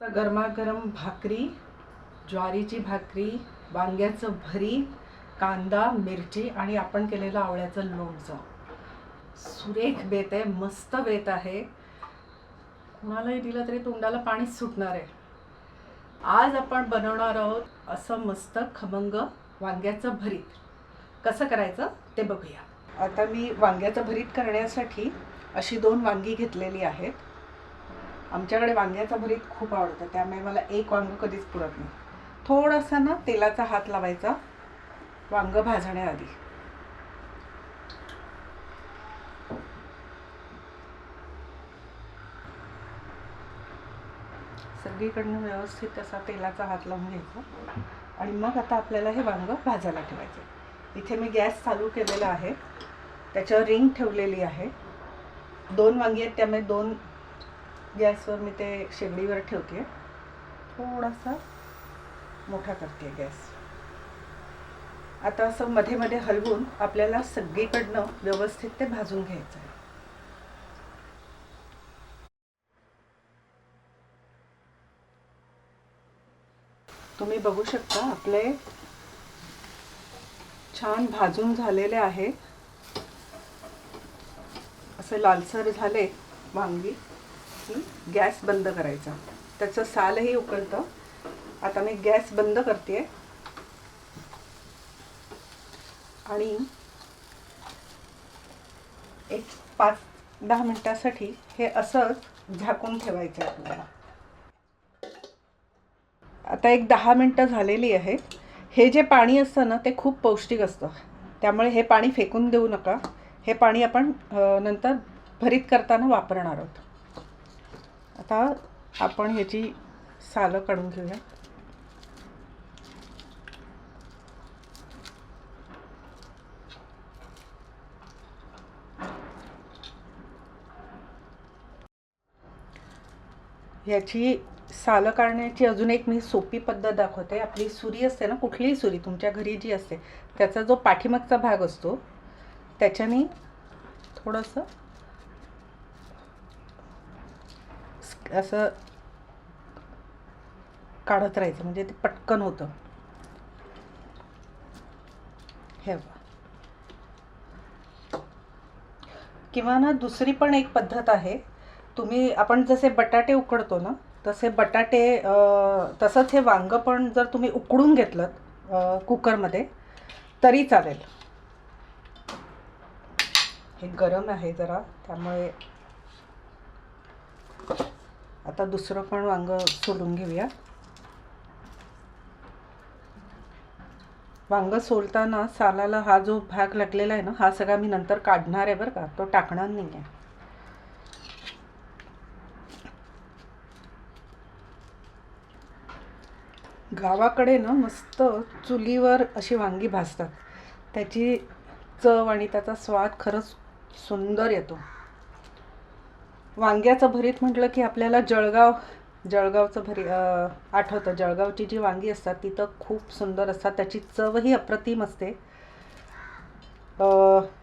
आता गरमागरम भाकरी ज्वारीची भाकरी वांग्याचं भरीत कांदा मिरची आणि आपण केलेलं आवळ्याचं लोणचं. सुरेख बेत आहे मस्त बेत आहे. कुणालाही दिलं तरी तोंडाला पाणीच सुटणार आहे. आज आपण बनवणार आहोत असं मस्त खमंग वांग्याचं भरीत. कसं करायचं ते बघूया. आता मी वांग्याचं भरीत करण्यासाठी अशी दोन वांगी घेतलेली आहेत. आमच्याकडे वांग्याचं भरीत खूप आवडतं त्यामुळे मला एक वांग कधीच पुरत नाही. थोडासा ना तेलाचा हात लावायचा वांग भाजण्याआधी. सगळीकडनं व्यवस्थित असा तेलाचा हात लावून घ्यायचा आणि मग आता आपल्याला हे वांग भाजायला ठेवायचं. इथे मी गॅस चालू केलेला आहे त्याच्यावर रिंग ठेवलेली आहे. दोन वांगी आहेत त्यामुळे दोन गॅसवर मी ते शेगडीवर ठेवते. थोडासा मोठा करते गॅस. आता असं मध्ये मध्ये हलवून आपल्याला सगळीकडनं व्यवस्थित ते भाजून घ्यायचं आहे. तुम्ही बघू शकता आपले छान भाजून झालेले आहे असे लालसर झाले वांगी. की गॅस बंद करायचा. त्याचं सालही उकळतं आता मी गॅस बंद करते आणि एक पाच दहा मिनटासाठी हे असंच झाकून ठेवायचं आहे आपल्याला. आता एक दहा मिनटं झालेली आहेत हे जे पाणी असतं ना ते खूप पौष्टिक असतं. त्यामुळे हे पाणी फेकून देऊ नका. हे पाणी आपण नंतर भरीत करताना वापरणार आहोत. आता आपण ह्याची सालं काढून घेऊया. ह्याची सालं काढण्याची अजून एक मी सोपी पद्धत दाखवते. आपली सुरी असते ना कुठलीही सुरी तुमच्या घरी जी असते त्याचा जो पाठीमागचा भाग असतो त्याच्याने थोडंसं असं काढत राहायचं म्हणजे ते पटकन होतं. हे किंवा ना दुसरी पण एक पद्धत आहे. तुम्ही आपण जसे बटाटे उकडतो ना तसे बटाटे तसंच हे वांगं पण जर तुम्ही उकडून घेतलं कुकरमध्ये तरी चालेल. हे गरम आहे जरा त्यामुळे आता दुसरं पण वांग सोलून घेऊया. वांग सोलताना सालाला हा जो भाग लागलेला आहे ना हा सगळा मी नंतर काढणार आहे बरं का तो टाकणार नाही आहे. गावाकडे ना मस्त चुलीवर अशी वांगी भाजतात. त्याची चव आणि त्याचा स्वाद खरंच सुंदर येतो. वांग्याचं भरीत म्हटलं की आपल्याला जळगाव जळगावचं भरी आठवतं. जळगावची जी वांगी असतात ती तर खूप सुंदर असतात. त्याची चवही अप्रतिम असते.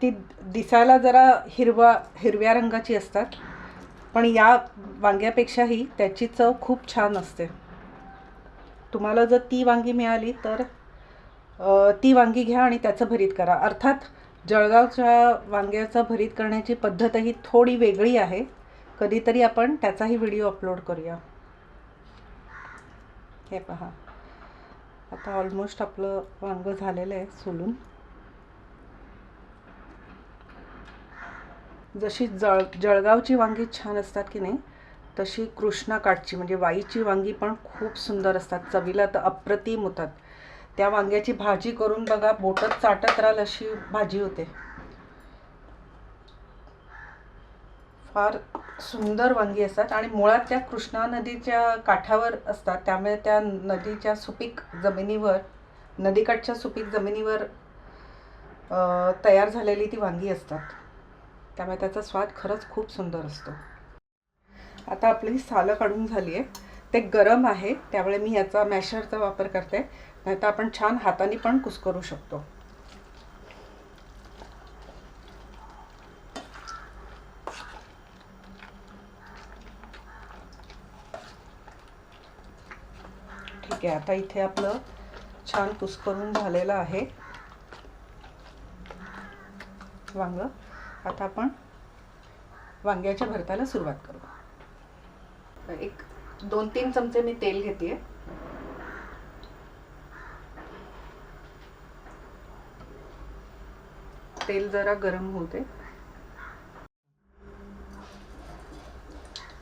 ती दिसायला जरा हिरवा हिरव्या रंगाची असतात. पण या वांग्यापेक्षाही त्याची चव खूप छान असते. तुम्हाला जर ती वांगी मिळाली तर ती वांगी घ्या आणि त्याचं भरीत करा. अर्थात जळगावच्या वांग्याचं भरीत करण्याची पद्धतही थोडी वेगळी आहे. कधीतरी आपण त्याचाही व्हिडिओ अपलोड करूया. हे पहा. आता ऑलमोस्ट आपलं वांग झालेलं आहे सोलून. जशी जळ जळगावची वांगी छान असतात की नाही तशी कृष्णा काठची म्हणजे वाईची वांगी पण खूप सुंदर असतात. चवीला तर अप्रतिम होतात. त्या वांग्याची भाजी करून बघा बोटत चाटत राहाल अशी भाजी होते. फार सुंदर वांगी असतात आणि मुळात त्या कृष्णा नदीच्या काठावर असतात. त्यामुळे त्या नदीच्या सुपीक जमिनीवर नदीकाठच्या सुपीक जमिनीवर तयार झालेली ती वांगी असतात. त्यामुळे त्याचा स्वाद खरंच खूप सुंदर असतो. आता आपली सालं काढून झाली आहे ते गरम आहे त्यामुळे मी याचा मॅशरचा वापर करते. नाहीतर आपण छान हाताने पण कुस्करू शकतो. ठीक आहे. आता इथे आपलं छान कुस्करून झालेलं आहे. वांग. आता आपण वांग्याच्या भरताला सुरुवात करू. एक दोन तीन चमचे मी तेल घेते तेल जरा गरम होते.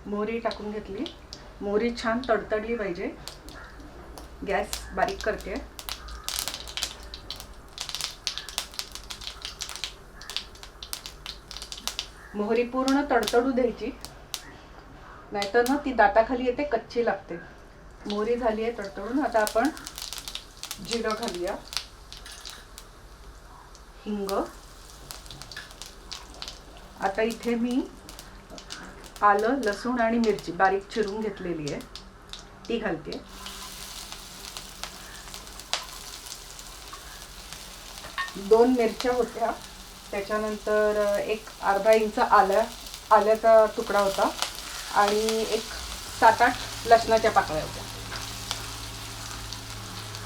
मोहरी टाकून घेतली. मोहरी छान तडतडली पाहिजे. गॅस बारीक करते. मोहरी पूर्ण तडतडू द्यायची. नाहीतर ना ती दाताखाली येते कच्ची लागते. मोहरी झाली आहे तडतडून आता आपण जिरं घालूया. हिंग. आता इथे मी आलं लसूण आणि मिरची बारीक चिरून घेतलेली आहे. ती घालते. दोन मिरच्या होत्या. त्याच्यानंतर एक अर्धा इंच आल्या आल्याचा तुकडा होता. आणि एक सात आठ लसणाच्या पाकळ्या होत्या.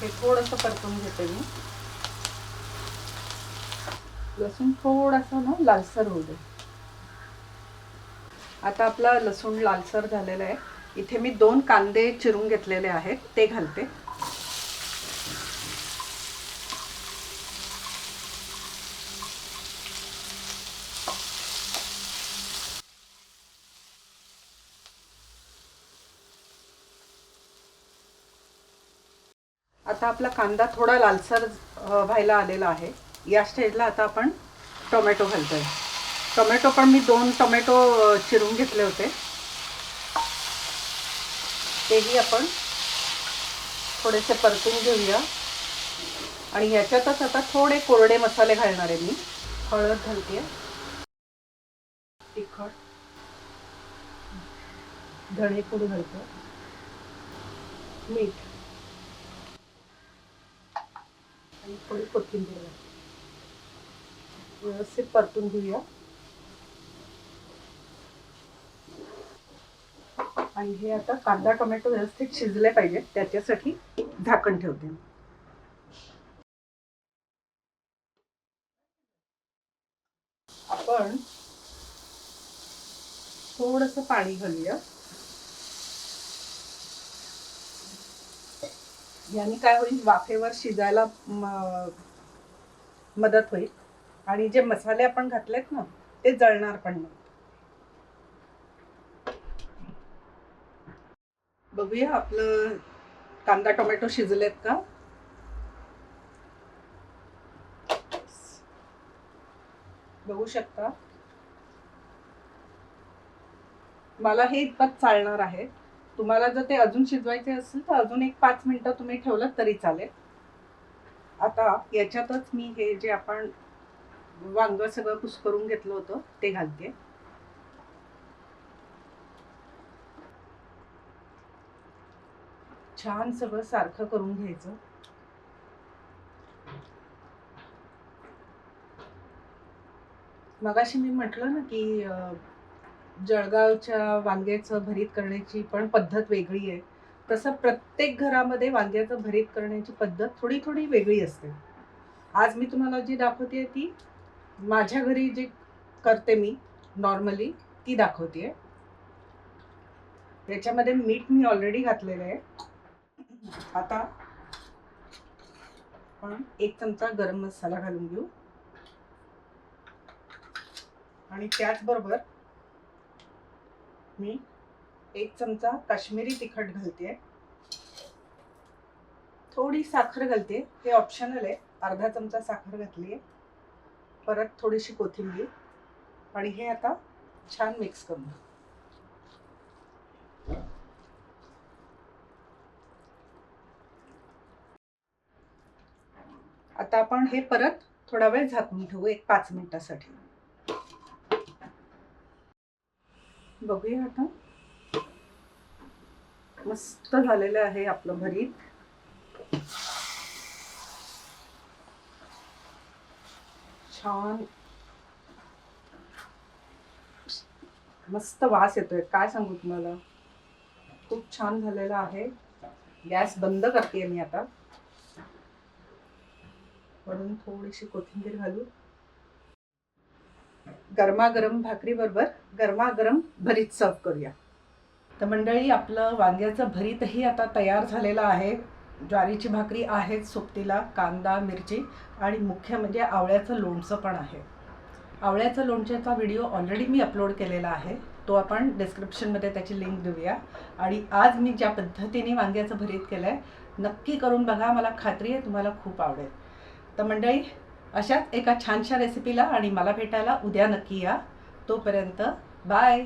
हे थोडंसं परतून घेते मी. लसूण थोडासा ना लालसर होऊ दे. आता आपला लसूण लालसर झालेला आहे. इथे मी दोन कांदे चिरून घेतलेले आहेत. ते घालते. आता आपला कांदा थोडा लालसर व्हायला आलेला आहे. या स्टेजला आता आपण टोमॅटो घालतोय. टोमॅटो पण मी दोन टोमॅटो चिरून घेतले होते. तेही आपण थोडेसे परतून घेऊया. आणि ह्याच्यातच आता थोडे कोरडे मसाले घालणार आहे मी. हळद घालते. तिखट. धणेपूड घालतो. मीठ. आणि थोडी कोथिंबीर व्यवस्थित परतून घेऊया. आणि हे आता कांदा टोमॅटो व्यवस्थित शिजले पाहिजे त्याच्यासाठी झाकण ठेवते. आपण थोडस पाणी घालूया. याने काय होईल वाफेवर शिजायला मदत होईल. आणि जे मसाले आपण घातलेत ना ते जळणार पण नाही. बघूया आपलं कांदा टोमॅटो शिजलेत का? बघू शकता. मला हे इतपत चालणार आहे. तुम्हाला जर ते अजून शिजवायचे असेल तर अजून एक पाच मिनटं तुम्ही ठेवलं तरी चालेल. आता याच्यातच मी हे जे आपण वांग सगळं कुसकरून घेतलं होतं ते घालते. छान सगळं सारखं करून घ्यायचं. मगाशी मी म्हटलं ना की जळगावच्या वांग्याचं भरीत करण्याची पण पद्धत वेगळी आहे. तसं प्रत्येक घरामध्ये वांग्याचं भरीत करण्याची पद्धत थोडी थोडी वेगळी असते. आज मी तुम्हाला जी दाखवते ती माझ्या घरी जी करते मी नॉर्मली ती दाखवते. याच्यामध्ये मीठ मी ऑलरेडी घातलेलं आहे. आता आपण एक चमचा गरम मसाला घालून घेऊ. आणि त्याचबरोबर मी एक चमचा काश्मीरी तिखट घालते. थोडी साखर घालते. हे ऑप्शनल आहे. अर्धा चमचा साखर घातली आहे. परत थोडीशी कोथिंबीर आणि हे आता छान मिक्स करून. आता आपण हे परत थोडा वेळ झाकून ठेवू. एक पाच मिनिटासाठी. बघूया आता. मस्त झालेलं आहे आपलं भरीत. छान. मस्त वास येतोय. काय सांगू तुम्हाला? खूप छान झालेलं आहे. गॅस बंद करते मी आता. म्हणून थोडीशी कोथिंबीर घालू गरमागरम भाकरी बरोबर गरमागरम भरीत सर्व करूया. तर मंडळी आपलं वांग्याचं भरीतही आता तयार झालेलं आहे. ज्वारीची भाकरी आहेच सोबतीला कांदा मिरची आणि मुख्य म्हणजे आवळ्याचं लोणचं पण आहे. आवळ्याचं लोणच्याचा व्हिडिओ ऑलरेडी मी अपलोड केलेला आहे. तो आपण डिस्क्रिप्शनमध्ये त्याची लिंक देऊया. आणि आज मी ज्या पद्धतीने वांग्याचं भरीत केलं आहे नक्की करून बघा. मला खात्री आहे तुम्हाला खूप आवडेल. तर मंडळी अशाच एका छानशा रेसिपीला आणि मला भेटायला उद्या नक्की या. तोपर्यंत बाय